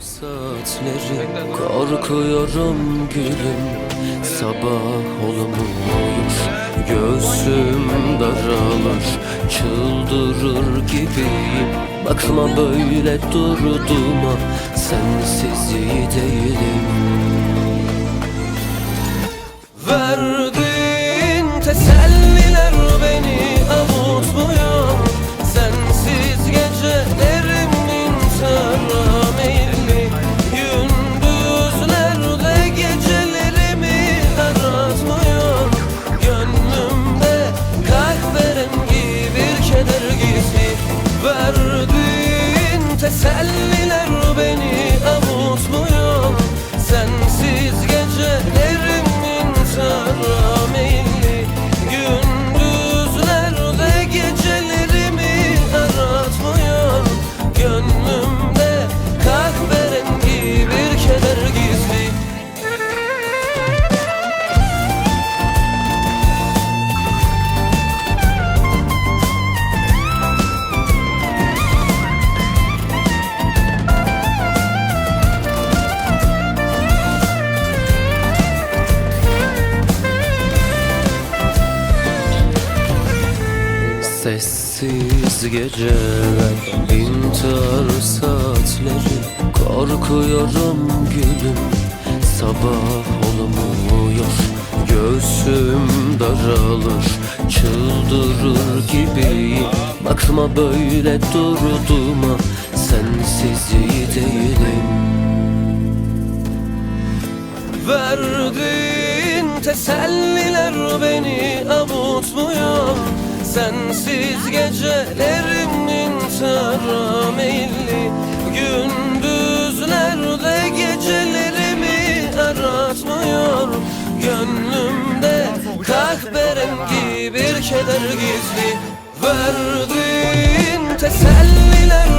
saatleri Korkuyorum gülüm Sabah olmuyor. Göğsüm daralır Çıldırır gibiyim. Bakma böyle durduğuma Sensiz iyi değilim. Verdiğin teselliler beni teselliler beni avutmuyor. Sensiz gecelerimin meyilli Gündüzlerde gecelerimi aratmıyor. Gönlümde Sessiz geceler, intihar saatleri Korkuyorum gülüm, sabah olmuyor Göğsüm daralır, çıldırır gibiyim. Bakma böyle durduğuma, sensiz iyi değilim. Verdiğin teselliler beni avutmuyor Sensiz gecelerimin intihara meyilli Gündüzlerde gecelerimi aratmıyor. Gönlümde kahverengi bir keder gizli Verdiğin teselliler